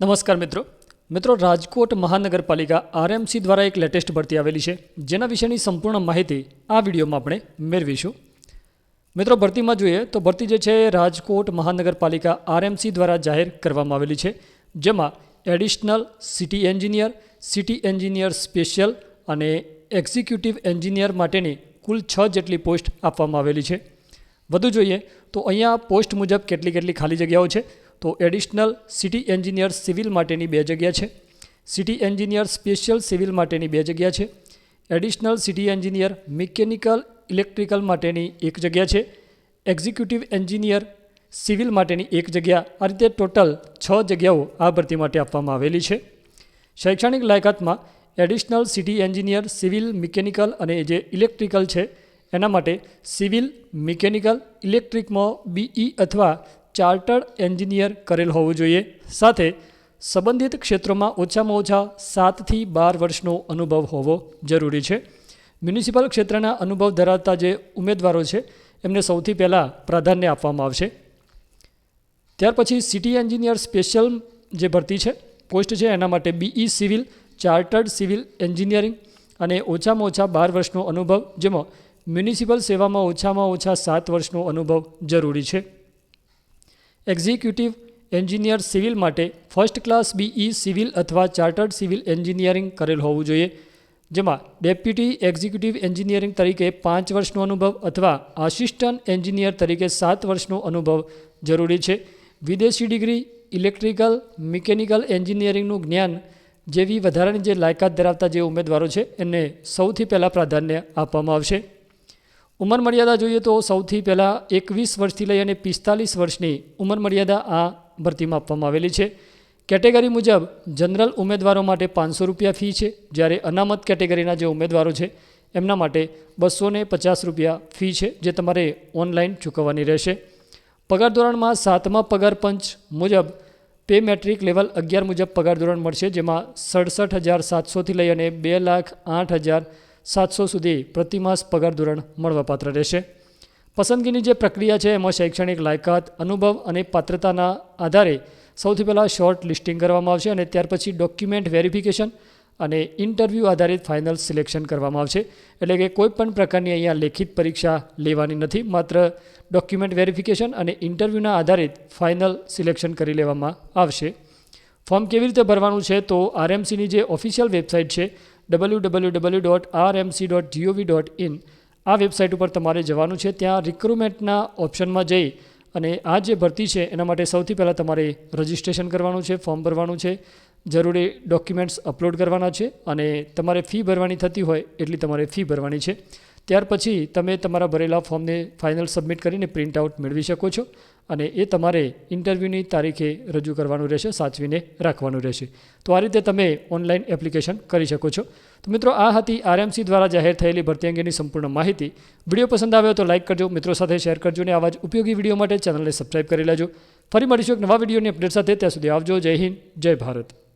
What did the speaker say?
નમસ્કાર મિત્રો. મિત્રો, રાજકોટ મહાનગરપાલિકા આરએમસી દ્વારા એક લેટેસ્ટ ભરતી આવેલી છે. જેના વિશેની સંપૂર્ણ માહિતી આ વિડીયોમાં આપણે મેળવીશું. મિત્રો, ભરતીમાં જોઈએ તો ભરતી જે છે એ રાજકોટ મહાનગરપાલિકા આરએમસી દ્વારા જાહેર કરવામાં આવેલી છે. જેમાં additional city engineer city engineer special અને એક્ઝિક્યુટિવ એન્જિનિયર માટેની કુલ છ જેટલી પોસ્ટ આપવામાં આવેલી છે. વધુ જોઈએ તો અહીંયા પોસ્ટ મુજબ કેટલી કેટલી ખાલી જગ્યાઓ છે. તો એડિશનલ સિટી એન્જિનિયર સિવિલ માટેની બે જગ્યા છે. સિટી એન્જિનિયર સ્પેશિયલ સિવિલ માટેની બે જગ્યા છે. Additional city engineer mechanical electrical માટેની એક જગ્યા છે. એક્ઝિક્યુટિવ એન્જિનિયર સિવિલ માટેની એક જગ્યા. આ રીતે ટોટલ છ જગ્યાઓ આ ભરતી માટે આપવામાં આવેલી છે. શૈક્ષણિક લાયકાતમાં additional city engineer civil mechanical અને જે ઇલેક્ટ્રિકલ છે, એના માટે સિવિલ મિકેનિકલ ઇલેક્ટ્રિકમાં બીઈ અથવા ચાર્ટર્ડ એન્જિનિયર કરેલ હોવું જોઈએ. સાથે સંબંધિત ક્ષેત્રોમાં ઓછામાં ઓછા સાતથી બાર વર્ષનો અનુભવ હોવો જરૂરી છે. મ્યુનિસિપલ ક્ષેત્રના અનુભવ ધરાવતા જે ઉમેદવારો છે, એમને સૌથી પહેલાં પ્રાધાન્ય આપવામાં આવશે. ત્યાર પછી સિટી એન્જિનિયર સ્પેશિયલ જે ભરતી છે, પોસ્ટ છે, એના માટે BE civil, chartered civil engineering અને ઓછામાં ઓછા બાર વર્ષનો અનુભવ, જેમાં મ્યુનિસિપલ સેવામાં ઓછામાં ઓછા સાત વર્ષનો અનુભવ જરૂરી છે. એક્ઝિક્યુટિવ એન્જિનિયર સિવિલ માટે ફર્સ્ટ ક્લાસ બીઈ સિવિલ અથવા ચાર્ટર્ડ સિવિલ એન્જિનિયરિંગ કરેલ હોવું જોઈએ, જેમાં ડેપ્યુટી એક્ઝિક્યુટિવ એન્જિનિયરિંગ તરીકે પાંચ વર્ષનો અનુભવ અથવા આસિસ્ટન્ટ એન્જિનિયર તરીકે સાત વર્ષનો અનુભવ જરૂરી છે. વિદેશી ડિગ્રી, ઇલેક્ટ્રિકલ, મિકેનિકલ એન્જિનિયરિંગનું જ્ઞાન જેવી વધારાની જે લાયકાત ધરાવતા જે ઉમેદવારો છે, એને સૌથી પહેલાં પ્રાધાન્ય આપવામાં આવશે. ઉંમર મર્યાદા જોઈએ તો સૌથી પહેલાં એકવીસ વર્ષથી લઈ અને પિસ્તાલીસ વર્ષની ઉંમર મર્યાદા આ ભરતીમાં આપવામાં આવેલી છે. કેટેગરી મુજબ જનરલ ઉમેદવારો માટે પાંચસો રૂપિયા ફી છે, જ્યારે અનામત કેટેગરીના જે ઉમેદવારો છે, એમના માટે બસો પચાસ રૂપિયા ફી છે, જે તમારે ઓનલાઈન ચૂકવવાની રહેશે. પગાર ધોરણમાં સાતમા પગાર પંચ મુજબ પે મેટ્રિક લેવલ અગિયાર મુજબ પગાર ધોરણ મળશે, જેમાં સડસઠ હજાર સાતસોથી લઈ અને બે લાખ આઠ હજાર સાતસો સુધી પ્રતિમાસ પગાર ધોરણ મળવાપાત્ર રહેશે. પસંદગીની જે પ્રક્રિયા છે, એમાં શૈક્ષણિક લાયકાત, અનુભવ અને પાત્રતાના આધારે સૌથી પહેલાં શોર્ટ લિસ્ટિંગ કરવામાં આવશે અને ત્યાર પછી ડોક્યુમેન્ટ વેરિફિકેશન અને ઇન્ટરવ્યૂ આધારિત ફાઇનલ સિલેક્શન કરવામાં આવશે. એટલે કે કોઈપણ પ્રકારની અહીંયા લેખિત પરીક્ષા લેવાની નથી, માત્ર ડોક્યુમેન્ટ વેરિફિકેશન અને ઇન્ટરવ્યૂના આધારિત ફાઇનલ સિલેક્શન કરી લેવામાં આવશે. ફોર્મ કેવી રીતે ભરવાનું છે, તો આરએમસીની જે ઓફિશિયલ વેબસાઇટ છે W W W dot R MC dot GOV dot in આ વેબસાઇટ ઉપર તમારે જવાનું છે. ત્યાં રિક્રુટમેન્ટના ઓપ્શનમાં જઈ અને આ જે ભરતી છે, એના માટે સૌથી પહેલાં તમારે રજિસ્ટ્રેશન કરવાનું છે ફોર્મ ભરવાનું છે. જરૂરી ડોક્યુમેન્ટ્સ અપલોડ કરવાના છે અને તમારે ફી ભરવાની થતી હોય એટલી તમારે ફી ભરવાની છે. ત્યાર પછી તમે તમારા ભરેલા ફોર્મને ફાઇનલ સબમિટ કરીને પ્રિન્ટ આઉટ મેળવી શકો છો. અને એ તમારે ઇન્ટરવ્યૂની તારીખે રજૂ કરવાનું રહેશે, સાચવીને રાખવાનું રહેશે. તો આ રીતે તમે ઓનલાઈન એપ્લિકેશન કરી શકો છો. તો મિત્રો, આ હતી આરએમસી દ્વારા જાહેર થયેલી ભરતી અંગેની સંપૂર્ણ માહિતી. વીડિયો પસંદ આવ્યો તો લાઇક કરજો, મિત્રો સાથે શેર કરજો અને આવા જ ઉપયોગી વીડિયો માટે ચેનલને સબસ્ક્રાઇબ કરી લેજો. ફરી મળીશું એક નવા વિડીયોની અપડેટ સાથે. ત્યાં સુધી આવજો. જય હિન્દ, જય ભારત.